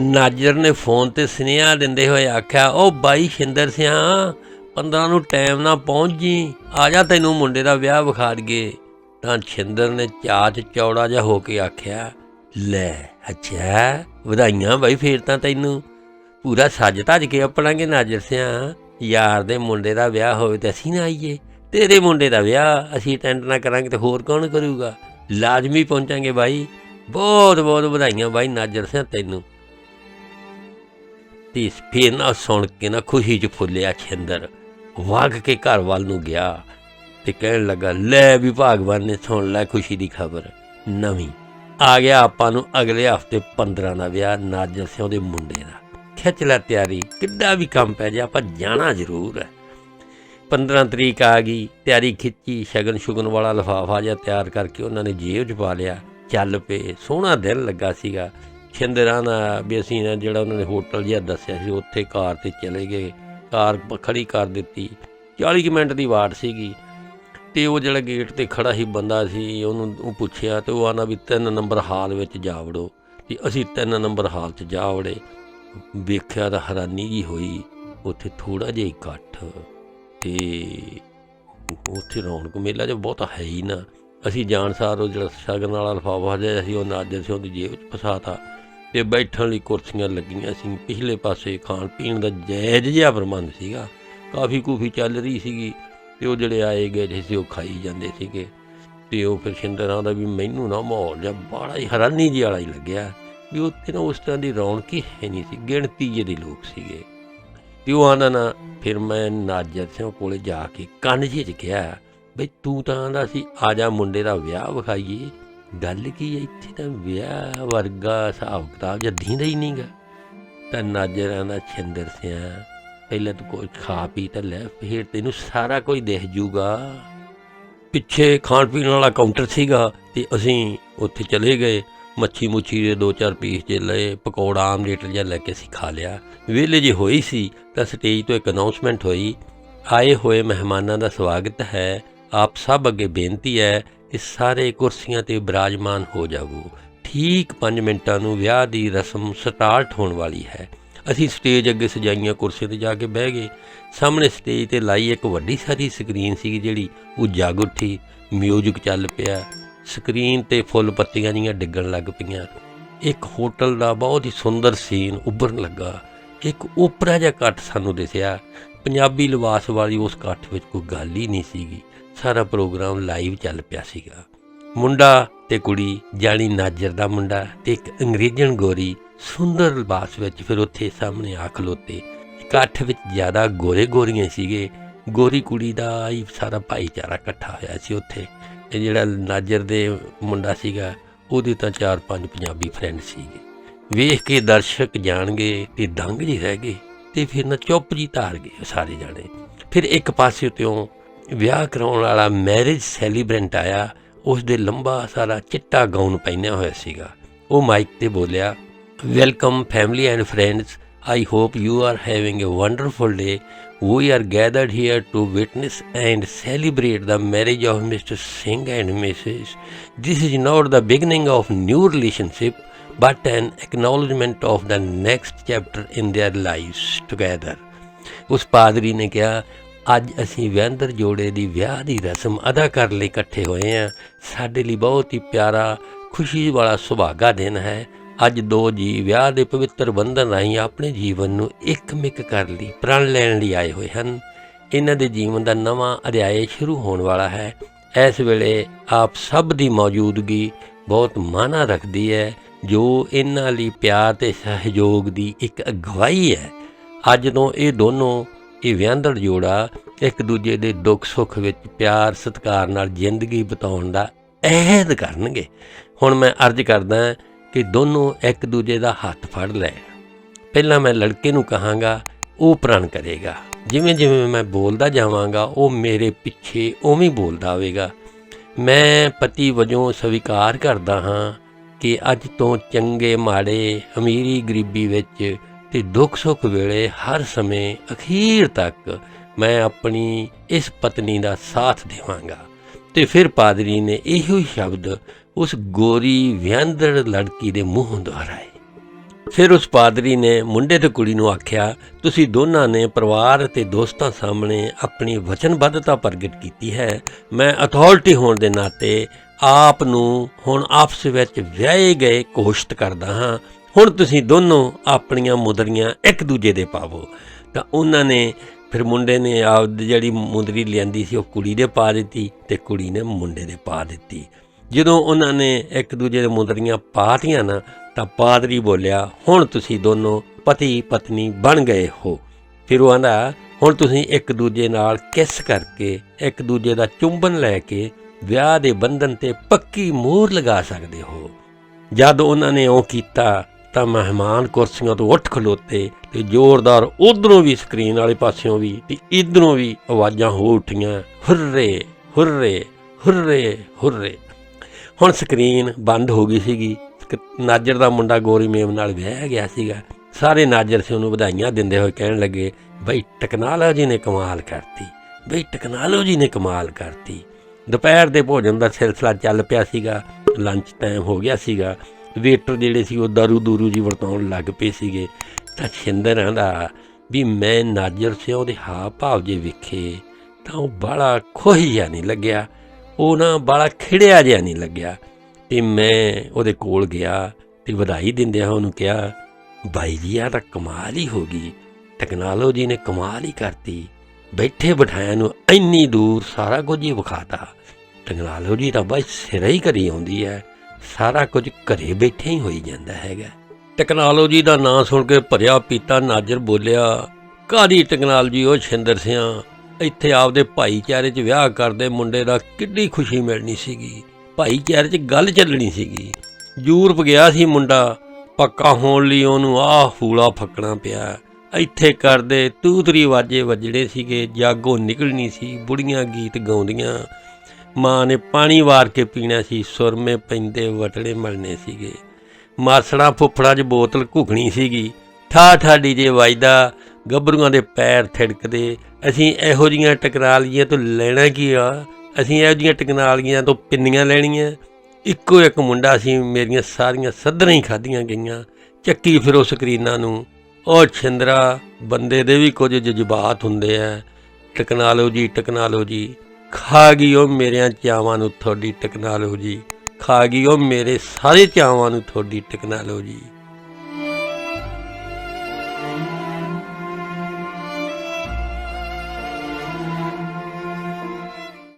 ਨਾਜਰ ਨੇ ਫੋਨ ਤੇ ਸੁਨੇਹਾ ਦਿੰਦੇ ਹੋਏ ਆਖਿਆ ਉਹ ਬਾਈ ਸ਼ਿੰਦਰ ਸਿਆ 15 ਨੂੰ ਟਾਈਮ ਨਾਲ ਪਹੁੰਚ ਜੀ। ਆ ਜਾ ਤੈਨੂੰ ਮੁੰਡੇ ਦਾ ਵਿਆਹ ਵਿਖਾ ਦਈਏ। ਤਾਂ ਛਿੰਦਰ ਨੇ ਚਾਚ ਚੌੜਾ ਜਿਹਾ ਹੋ ਕੇ ਆਖਿਆ, ਲੈ, ਅੱਛਾ, ਵਧਾਈਆਂ ਬਾਈ ਫੇਰ ਤਾਂ ਤੈਨੂੰ। ਪੂਰਾ ਸੱਜ ਧੱਜ ਕੇ ਆਪਣਾਂਗੇ ਨਾਜਰ ਸਿਆ। ਯਾਰ ਦੇ ਮੁੰਡੇ ਦਾ ਵਿਆਹ ਹੋਵੇ ਤੇ ਅਸੀਂ ਨਾ ਆਈਏ। ਤੇਰੇ ਮੁੰਡੇ ਦਾ ਵਿਆਹ ਅਸੀਂ ਅਟੈਂਡ ਨਾ ਕਰਾਂਗੇ ਤੇ ਹੋਰ ਕੌਣ ਕਰੂਗਾ? ਲਾਜ਼ਮੀ ਪਹੁੰਚਾਂਗੇ ਬਾਈ। ਬਹੁਤ ਬਹੁਤ ਵਧਾਈਆਂ ਬਾਈ ਨਾਜਰ ਸਿਆ ਤੈਨੂੰ। ਤੇ ਫੇਰ ਨਾ ਸੁਣ ਕੇ ਨਾ ਖੁਸ਼ੀ ਚ ਫੁੱਲਿਆ ਛਿੰਦਰ। ਵਗ ਕੇ ਘਰ ਵੱਲ ਨੂੰ ਗਿਆ ਤੇ ਕਹਿਣ ਲੱਗਾ, ਲੈ ਵੀ ਭਾਗਵਾਨ ਨੇ ਸੁਣ ਲੈ ਖੁਸ਼ੀ ਦੀ ਖਬਰ। ਨਵੀਂ, ਆ ਗਿਆ ਆਪਾਂ ਨੂੰ ਅਗਲੇ ਹਫ਼ਤੇ 15 ਦਾ ਵਿਆਹ, ਨਾਜਰ ਸਿੰਘ ਦੇ ਮੁੰਡੇ ਦਾ। ਖਿੱਚ ਲੈ ਤਿਆਰੀ, ਕਿੱਡਾ ਵੀ ਕੰਮ ਪੈ ਜਾ, ਆਪਾਂ ਜਾਣਾ ਜ਼ਰੂਰ ਹੈ। 15 ਤਰੀਕ ਆ ਗਈ, ਤਿਆਰੀ ਖਿੱਚੀ, ਸ਼ਗਨ ਸ਼ੁਗਨ ਵਾਲਾ ਲਫਾਫਾ ਜਿਹਾ ਤਿਆਰ ਕਰਕੇ ਉਹਨਾਂ ਨੇ ਜੇਬ 'ਚ ਪਾ ਲਿਆ। ਚੱਲ ਪਏ, ਸੋਹਣਾ ਦਿਨ ਲੱਗਾ ਸੀਗਾ। ਛਿੰਦਰਾਂ ਦਾ ਵੀ ਅਸੀਂ ਨਾ ਜਿਹੜਾ ਉਹਨਾਂ ਨੇ ਹੋਟਲ ਜਿਹਾ ਦੱਸਿਆ ਸੀ, ਉੱਥੇ ਕਾਰ ਤੇ ਚਲੇ ਗਏ। ਕਾਰ ਪ- ਖੜੀ ਕਰ ਦਿੱਤੀ। 40 ਕੁ ਮਿੰਟ ਦੀ ਵਾਟ ਸੀਗੀ। ਤੇ ਉਹ ਜਿਹੜਾ ਗੇਟ ਤੇ ਖੜਾ ਸੀ ਬੰਦਾ ਸੀ, ਉਹਨੂੰ ਉਹ ਪੁੱਛਿਆ ਤੇ ਉਹ ਆਨਾ ਵੀ ਤਿੰਨ ਨੰਬਰ ਹਾਲ ਵਿੱਚ ਜਾ ਵੜੋ। ਤੇ ਅਸੀਂ ਤਿੰਨ ਨੰਬਰ ਹਾਲ 'ਚ ਜਾ ਵੜੇ। ਵੇਖਿਆ ਤਾਂ ਹੈਰਾਨੀ ਜੀ ਹੋਈ, ਉੱਥੇ ਥੋੜਾ ਜਿਹਾ ਇਕੱਠ। ਤੇ ਉੱਥੇ ਰੌਣਕ ਮੇਲਾ ਜਿਹਾ ਬਹੁਤਾ ਹੈ ਹੀ ਨਾ। ਅਸੀਂ ਜਾਣ ਸਾਰ ਉਹ ਜਿਹੜਾ ਸ਼ਗਨ ਵਾਲਾ ਲਫਾਫਾ ਜਿਹਾ ਸੀ ਉਹ ਨਾਜਰ ਸੀ ਉਹਦੀ ਜੇਬ 'ਚ ਫਸਾਤਾ ਤੇ ਬੈਠਣ ਲਈ ਕੁਰਸੀਆਂ ਲੱਗੀਆਂ ਸੀ। ਪਿਛਲੇ ਪਾਸੇ ਖਾਣ ਪੀਣ ਦਾ ਜਾਇਜ਼ ਜਿਹਾ ਪ੍ਰਬੰਧ ਸੀਗਾ। ਕਾਫੀ ਕੂਫੀ ਚੱਲ ਰਹੀ ਸੀਗੀ ਤੇ ਉਹ ਜਿਹੜੇ ਆਏ ਗਏ ਜਿਹੇ ਸੀ ਉਹ ਖਾਈ ਜਾਂਦੇ ਸੀਗੇ। ਤੇ ਉਹ ਫਿਰ ਸ਼ਿੰਦਰਾਂ ਦਾ ਵੀ ਮੈਨੂੰ ਨਾ ਮਾਹੌਲ ਜਿਹਾ ਬੜਾ ਹੀ ਹੈਰਾਨੀ ਜਿਹੀ ਵਾਲਾ ਹੀ ਲੱਗਿਆ ਵੀ ਉੱਥੇ ਨਾ ਉਸ ਤਰ੍ਹਾਂ ਦੀ ਰੌਣਕ ਹੀ ਹੈ ਨਹੀਂ ਸੀ, ਗਿਣਤੀ ਜਿਹੇ ਦੇ ਲੋਕ ਸੀਗੇ। ਤੇ ਉਹ ਆਂਦਾ ਨਾ, ਫਿਰ ਮੈਂ ਨਾਜਰ ਸਿੰਘ ਕੋਲੇ ਜਾ ਕੇ ਕੰਨ ਜਿਹੇ 'ਚ ਕਿਹਾ, ਬਈ ਤੂੰ ਤਾਂ ਆਂਦਾ ਸੀ, ਆ ਜਾ ਮੁੰਡੇ ਦਾ ਵਿਆਹ ਵਿਖਾਈਏ। ਗੱਲ ਕੀ ਹੈ, ਇੱਥੇ ਤਾਂ ਵਿਆਹ ਵਰਗਾ ਹਿਸਾਬ ਕਿਤਾਬ ਜਾਂ ਦੀਂਦਾ ਹੀ ਨਹੀਂਗਾ। ਤਾਂ ਨਾਜਰਾਂ ਦਾ ਛਿੰਦਰ ਸਿਆ, ਪਹਿਲਾਂ ਤੂੰ ਕੋਈ ਖਾ ਪੀ ਤਾਂ ਲੈ, ਫਿਰ ਤੈਨੂੰ ਸਾਰਾ ਕੁਝ ਦਿਖ ਜੂਗਾ। ਪਿੱਛੇ ਖਾਣ ਪੀਣ ਵਾਲਾ ਕਾਊਂਟਰ ਸੀਗਾ ਤੇ ਅਸੀਂ ਉੱਥੇ ਚਲੇ ਗਏ, ਮੱਛੀ ਮੁੱਛੀ ਦੇ ਦੋ ਚਾਰ ਪੀਸ ਜੇ ਲਏ, ਪਕੌੜਾ, ਆਮਲੇਟ ਜਿਹਾ ਲੈ ਕੇ ਅਸੀਂ ਖਾ ਲਿਆ। ਵਿਹਲੇ ਜੇ ਹੋਈ ਸੀ, ਤਾਂ ਸਟੇਜ ਤੋਂ ਇੱਕ ਅਨਾਉਂਸਮੈਂਟ ਹੋਈ, ਆਏ ਹੋਏ ਮਹਿਮਾਨਾਂ ਦਾ ਸਵਾਗਤ ਹੈ, ਆਪ ਸਭ ਅੱਗੇ ਬੇਨਤੀ ਹੈ ਕਿ ਸਾਰੇ ਕੁਰਸੀਆਂ ਤੇ ਬਿਰਾਜਮਾਨ ਹੋ ਜਾਵੋ। ਠੀਕ 5 ਮਿੰਟਾਂ ਨੂੰ ਵਿਆਹ ਦੀ ਰਸਮ ਸਟਾਰਟ ਹੋਣ ਵਾਲੀ ਹੈ। ਅਸੀਂ ਸਟੇਜ ਅੱਗੇ ਸਜਾਈਆਂ ਕੁਰਸੀਆਂ ਤੇ ਜਾ ਕੇ ਬਹਿ ਗਏ। ਸਾਹਮਣੇ ਸਟੇਜ ਤੇ ਲਾਈ ਇੱਕ ਵੱਡੀ ਸਾਰੀ ਸਕਰੀਨ ਸੀ ਜਿਹੜੀ ਉਹ ਜਾਗ ਉੱਠੀ, ਮਿਊਜ਼ਿਕ ਚੱਲ ਪਿਆ। ਸਕਰੀਨ ਤੇ ਫੁੱਲ ਪੱਤੀਆਂ ਜੀਆਂ ਡਿੱਗਣ ਲੱਗ ਪਈਆਂ। ਇੱਕ ਹੋਟਲ ਦਾ ਬਹੁਤ ਹੀ ਸੁੰਦਰ ਸੀਨ ਉੱਭਰਨ ਲੱਗਾ। ਇੱਕ ਓਪਰਾ ਜਿਹਾ ਕੱਟ ਸਾਨੂੰ ਦਿਸਿਆ। ਪੰਜਾਬੀ ਲਿਬਾਸ ਵਾਲੀ ਉਸ ਕੱਟ ਵਿੱਚ ਕੋਈ ਗੱਲ ਹੀ ਨਹੀਂ ਸੀਗੀ। ਸਾਰਾ ਪ੍ਰੋਗਰਾਮ ਲਾਈਵ ਚੱਲ ਪਿਆ ਸੀਗਾ। ਮੁੰਡਾ ਤੇ ਕੁੜੀ ਜਾਣੀ ਨਾਜਰ ਦਾ ਮੁੰਡਾ ਤੇ ਇੱਕ ਅੰਗਰੇਜ਼ਣ ਗੋਰੀ, ਸੁੰਦਰ ਲਿਬਾਸ ਵਿੱਚ ਫਿਰ ਉੱਥੇ ਸਾਹਮਣੇ ਆ ਖਲੋਤੇ ਇਕੱਠ ਵਿੱਚ ਜ਼ਿਆਦਾ ਗੋਰੇ ਗੋਰੀਆਂ ਸੀਗੇ। ਗੋਰੀ ਕੁੜੀ ਦਾ ਹੀ ਸਾਰਾ ਭਾਈਚਾਰਾ ਇਕੱਠਾ ਹੋਇਆ ਸੀ ਉੱਥੇ। ਇਹ ਜਿਹੜਾ ਨਾਜਰ ਦੇ ਮੁੰਡਾ ਸੀਗਾ, ਉਹਦੇ ਤਾਂ ਚਾਰ ਪੰਜ ਪੰਜਾਬੀ ਫਰੈਂਡ ਸੀਗੇ। ਵੇਖ ਕੇ ਦਰਸ਼ਕ ਜਾਣਗੇ ਤੇ ਦੰਗ ਜੀ ਰਹਿ ਗਏ ਤੇ ਫਿਰ ਨਾ ਚੁੱਪ ਜੀ ਧਾਰ ਗਏ ਸਾਰੇ ਜਾਣੇ। ਫਿਰ ਇੱਕ ਪਾਸੇ ਉਤੋਂ ਵਿਆਹ ਕਰਾਉਣ ਵਾਲਾ ਮੈਰਿਜ ਸੈਲੀਬ੍ਰੈਂਟ ਆਇਆ ਉਸ ਦੇ ਲੰਬਾ ਸਾਰਾ ਚਿੱਟਾ ਗਾਊਨ ਪਹਿਨਿਆ ਹੋਇਆ ਸੀਗਾ ਉਹ ਮਾਈਕ ਤੇ ਬੋਲਿਆ welcome family and friends I hope you are having a wonderful day. We are gathered here to witness and celebrate the marriage of Mr. Singh and Mrs. This is not the beginning of new relationship, but an acknowledgement of the next chapter in their lives together. ਉਸ ਪਾਦਰੀ ਨੇ ਕਿਹਾ ਅੱਜ ਅਸੀਂ ਵਿਆਹੰਦਰ ਜੋੜੇ ਦੀ ਵਿਆਹ ਦੀ ਰਸਮ ਅਦਾ ਕਰਨ ਲਈ ਇਕੱਠੇ ਹੋਏ ਹਾਂ। ਸਾਡੇ ਲਈ ਬਹੁਤ ਹੀ ਪਿਆਰਾ, ਖੁਸ਼ੀ ਵਾਲਾ, ਸੁਭਾਗਾ ਦਿਨ ਹੈ। ਅੱਜ ਦੋ ਜੀ ਵਿਆਹ ਦੇ ਪਵਿੱਤਰ ਬੰਧਨ ਰਾਹੀਂ ਆਪਣੇ ਜੀਵਨ ਨੂੰ ਇੱਕਮਿਕ ਕਰ ਲਈ, ਪ੍ਰਣ ਲੈਣ ਲਈ ਆਏ ਹੋਏ ਹਨ। ਇਹਨਾਂ ਦੇ ਜੀਵਨ ਦਾ ਨਵਾਂ ਅਧਿਆਇ ਸ਼ੁਰੂ ਹੋਣ ਵਾਲਾ ਹੈ। ਇਸ ਵੇਲੇ ਆਪ ਸਭ ਦੀ ਮੌਜੂਦਗੀ ਬਹੁਤ ਮਾਨਾ ਰੱਖਦੀ ਹੈ, ਜੋ ਇਹਨਾਂ ਲਈ ਪਿਆਰ ਤੇ ਸਹਿਯੋਗ ਦੀ ਇੱਕ ਅਗਵਾਈ ਹੈ। ਅੱਜ ਤੋਂ ਇਹ ਦੋਨੋਂ ਇਹ ਵਿਆਹੰਦੜ ਜੋੜਾ ਇੱਕ ਦੂਜੇ ਦੇ ਦੁੱਖ ਸੁੱਖ ਵਿੱਚ ਪਿਆਰ, ਸਤਿਕਾਰ ਨਾਲ ਜ਼ਿੰਦਗੀ ਬਿਤਾਉਣ ਦਾ ਅਹਿਦ ਕਰਨਗੇ। ਹੁਣ ਮੈਂ ਅਰਜ਼ ਕਰਦਾ ਕਿ ਦੋਨੋਂ ਇੱਕ ਦੂਜੇ ਦਾ ਹੱਥ ਫੜ ਲੈ। ਪਹਿਲਾਂ ਮੈਂ ਲੜਕੇ ਨੂੰ ਕਹਾਂਗਾ, ਉਹ ਪ੍ਰਣ ਕਰੇਗਾ। ਜਿਵੇਂ ਜਿਵੇਂ ਮੈਂ ਬੋਲਦਾ ਜਾਵਾਂਗਾ, ਉਹ ਮੇਰੇ ਪਿੱਛੇ ਉਵੇਂ ਬੋਲਦਾ ਹੋਵੇਗਾ ਮੈਂ ਪਤੀ ਵਜੋਂ ਸਵੀਕਾਰ ਕਰਦਾ ਹਾਂ ਕਿ ਅੱਜ ਤੋਂ ਚੰਗੇ ਮਾੜੇ, ਅਮੀਰੀ ਗਰੀਬੀ ਵਿੱਚ ਤੇ ਦੁੱਖ ਸੁੱਖ ਵੇਲੇ ਹਰ ਸਮੇਂ ਅਖੀਰ ਤੱਕ ਮੈਂ ਆਪਣੀ ਇਸ ਪਤਨੀ ਦਾ ਸਾਥ ਦੇਵਾਂਗਾ। ਤੇ ਫਿਰ ਪਾਦਰੀ ਨੇ ਇਹੋ ਹੀ ਸ਼ਬਦ ਉਸ ਗੋਰੀ ਵਿਅੰਦੜ ਲੜਕੀ ਦੇ ਮੂੰਹੋਂ ਦੁਹਰਾਏ। ਫਿਰ ਉਸ ਪਾਦਰੀ ਨੇ ਮੁੰਡੇ ਤੇ ਕੁੜੀ ਨੂੰ ਆਖਿਆ, ਤੁਸੀਂ ਦੋਨਾਂ ਨੇ ਪਰਿਵਾਰ ਅਤੇ ਦੋਸਤਾਂ ਸਾਹਮਣੇ ਆਪਣੀ ਵਚਨਬੱਧਤਾ ਪ੍ਰਗਟ ਕੀਤੀ ਹੈ। ਮੈਂ ਅਥਾਰਟੀ ਹੋਣ ਦੇ ਨਾਤੇ ਆਪ ਨੂੰ ਹੁਣ ਆਪਸ ਵਿੱਚ ਵਿਆਹੇ ਗਏ ਘੋਸ਼ਿਤ ਕਰਦਾ ਹਾਂ। ਹੁਣ ਤੁਸੀਂ ਦੋਨੋਂ ਆਪਣੀਆਂ ਮੁਦਰੀਆਂ ਇੱਕ ਦੂਜੇ ਦੇ ਪਾਵੋ। ਤਾਂ ਉਹਨਾਂ ਨੇ ਫਿਰ ਮੁੰਡੇ ਨੇ ਆਪ ਜਿਹੜੀ ਮੁੰਦਰੀ ਲਿਆਂਦੀ ਸੀ, ਉਹ ਕੁੜੀ ਦੇ ਪਾ ਦਿੱਤੀ ਤੇ ਕੁੜੀ ਨੇ ਮੁੰਡੇ ਦੇ ਪਾ ਦਿੱਤੀ। ਜਦੋਂ ਉਹਨਾਂ ਨੇ ਇੱਕ ਦੂਜੇ ਦੇ ਮੁੰਦਰੀਆਂ ਪਾਤੀਆਂ ਨਾ, ਤਾਂ ਪਾਦਰੀ ਬੋਲਿਆ, ਹੁਣ ਤੁਸੀਂ ਦੋਨੋਂ ਪਤੀ ਪਤਨੀ ਬਣ ਗਏ ਹੋ। ਫਿਰ ਉਹ ਆਂਦਾ, ਹੁਣ ਤੁਸੀਂ ਇੱਕ ਦੂਜੇ ਨਾਲ ਕਿਸ ਕਰਕੇ ਇੱਕ ਦੂਜੇ ਦਾ ਚੁੰਬਨ ਲੈ ਕੇ ਵਿਆਹ ਦੇ ਬੰਧਨ ਤੇ ਪੱਕੀ ਮੋਹਰ ਲਗਾ ਸਕਦੇ ਹੋ? ਜਦ ਉਹਨਾਂ ਨੇ ਉਹ ਕੀਤਾ ਤਾਂ ਮਹਿਮਾਨ ਕੁਰਸੀਆਂ ਤੋਂ ਉੱਠ ਖਲੋਤੇ ਤੇ ਜ਼ੋਰਦਾਰ ਉਧਰੋਂ ਵੀ ਸਕਰੀਨ ਵਾਲੇ ਪਾਸਿਓਂ ਵੀ ਤੇ ਇਧਰੋਂ ਵੀ ਆਵਾਜ਼ਾਂ ਹੋ ਉੱਠੀਆਂ, ਹੁਰਰੇ ਹੁਰਰੇ ਹੁਰਰੇ ਹੁਰਰੇ। ਹੁਣ ਸਕਰੀਨ ਬੰਦ ਹੋ ਗਈ ਸੀਗੀ। ਨਾਜਰ ਦਾ ਮੁੰਡਾ ਗੋਰੀ ਮੇਮ ਨਾਲ ਵਿਆਹ ਗਿਆ ਸੀਗਾ। ਸਾਰੇ ਨਾਜਰ ਸੀ ਉਹਨੂੰ ਵਧਾਈਆਂ ਦਿੰਦੇ ਹੋਏ ਕਹਿਣ ਲੱਗੇ, ਬਈ ਟੈਕਨੋਲੋਜੀ ਨੇ ਕਮਾਲ ਕਰਤੀ, ਬਈ ਟੈਕਨੋਲੋਜੀ ਨੇ ਕਮਾਲ ਕਰਤੀ। ਦੁਪਹਿਰ ਦੇ ਭੋਜਨ ਦਾ ਸਿਲਸਿਲਾ ਚੱਲ ਪਿਆ ਸੀਗਾ। ਲੰਚ ਟਾਈਮ ਹੋ ਗਿਆ ਸੀਗਾ। ਵੇਟਰ ਜਿਹੜੇ ਸੀ ਉਹ ਦਾਰੂ ਦੂਰੂ ਜੀ ਵਰਤਾਉਣ ਲੱਗ ਪਏ ਸੀਗੇ। ਤਾਂ ਛਿੰਦਰ ਆਂਦਾ ਵੀ ਮੈਂ ਨਾਜਰ ਸੇ ਉਹਦੇ ਹਾਵ ਭਾਵ ਜੇ ਵੇਖੇ ਤਾਂ ਉਹ ਬੜਾ ਖੁਸ਼ ਜਿਹਾ ਨਹੀਂ ਲੱਗਿਆ। ਉਹ ਨਾ ਬੜਾ ਖਿੜਿਆ ਜਿਹਾ ਨਹੀਂ ਲੱਗਿਆ। ਤੇ ਮੈਂ ਉਹਦੇ ਕੋਲ ਗਿਆ ਤੇ ਵਧਾਈ ਦਿੰਦਿਆਂ ਉਹਨੂੰ ਕਿਹਾ, ਬਾਈ ਜੀ ਆ ਤਾਂ ਕਮਾਲ ਹੀ ਹੋ ਗਈ। ਟੈਕਨੋਲੋਜੀ ਨੇ ਕਮਾਲ ਹੀ ਕਰਤੀ। ਬੈਠੇ ਬਿਠਾਇਆ ਨੂੰ ਇੰਨੀ ਦੂਰ ਸਾਰਾ ਕੁਝ ਹੀ ਵਿਖਾਤਾ। ਟੈਕਨੋਲੋਜੀ ਤਾਂ ਬਸ ਸਿਰੇ ਹੀ ਕਰੀ ਆਉਂਦੀ ਹੈ। ਸਾਰਾ ਕੁਝ ਘਰੇ ਬੈਠੇ ਹੀ ਹੋਈ ਜਾਂਦਾ ਹੈਗਾ। ਟੈਕਨੋਲੋਜੀ ਦਾ ਨਾਂ ਸੁਣ ਕੇ ਭਰਿਆ ਪੀਤਾ ਨਾਜਰ ਬੋਲਿਆ ਕਾਦੀ ਟੈਕਨੋਲੋਜੀ ਉਹ ਛਿੰਦਰ ਸਿਆਂ? ਇੱਥੇ ਆਪਦੇ ਭਾਈਚਾਰੇ 'ਚ ਵਿਆਹ ਕਰਦੇ ਮੁੰਡੇ ਦਾ ਕਿੱਡੀ ਖੁਸ਼ੀ ਮਿਲਣੀ ਸੀਗੀ। ਭਾਈਚਾਰੇ 'ਚ ਗੱਲ ਚੱਲਣੀ ਸੀਗੀ। ਯੂਰਪ ਗਿਆ ਸੀ ਮੁੰਡਾ, ਪੱਕਾ ਹੋਣ ਲਈ ਉਹਨੂੰ ਆਹ ਫੂਲਾ ਫੱਕਣਾ ਪਿਆ। ਇੱਥੇ ਕਰਦੇ ਤੂਤਰੀ ਵਾਜੇ ਵੱਜਣੇ ਸੀਗੇ, ਜਾਗੋ ਨਿਕਲਣੀ ਸੀ, ਬੁੜੀਆਂ ਗੀਤ ਗਾਉਂਦੀਆਂ। ਮਾਂ ਨੇ ਪਾਣੀ ਵਾਰ ਕੇ ਪੀਣਾ ਸੀ, ਸੁਰਮੇ ਪੈਂਦੇ ਵਟੜੇ ਮਲਨੇ ਸੀਗੇ। ਮਾਸੜਾ ਫੁੱਫੜਾ 'ਚ ਬੋਤਲ ਘੁਗਣੀ ਸੀਗੀ। ਠਾ ਠਾਡੀ ਜੇ ਵੱਜਦਾ, ਗੱਭਰੂਆਂ ਦੇ ਪੈਰ ਥਿੜਕਦੇ, ਅਸੀਂ ਇਹੋ ਜੀਆਂ ਟਕਰਾਲੀਆਂ ਤੋਂ ਲੈਣਾ ਕੀ ਆ? ਅਸੀਂ ਇਹੋ ਜੀਆਂ ਟਕਨਾਲੀਆਂ ਤੋਂ ਪਿੰਨੀਆਂ ਲੈਣੀਆਂ? ਇੱਕੋ ਇੱਕ ਮੁੰਡਾ ਸੀ, ਮੇਰੀਆਂ ਸਾਰੀਆਂ ਸੱਧਰਾਂ ਹੀ ਖਾਧੀਆਂ ਗਈਆਂ। ਚੱਕੀ ਫਿਰੋ ਸਕਰੀਨਾਂ ਨੂੰ ਉਹ ਛਿੰਦਰਾ, ਬੰਦੇ ਦੇ ਵੀ ਕੁਝ ਜਜ਼ਬਾਤ ਹੁੰਦੇ ਆ। Technology technology. ਖਾ ਗਈ ਉਹ ਮੇਰਿਆਂ ਚਾਵਾਂ ਨੂੰ ਤੁਹਾਡੀ ਟੈਕਨੋਲੋਜੀ ਖਾ ਗਈ ਉਹ ਮੇਰੇ ਸਾਰੇ ਚਾਵਾਂ ਨੂੰ ਤੁਹਾਡੀ ਟੈਕਨੋਲੋਜੀ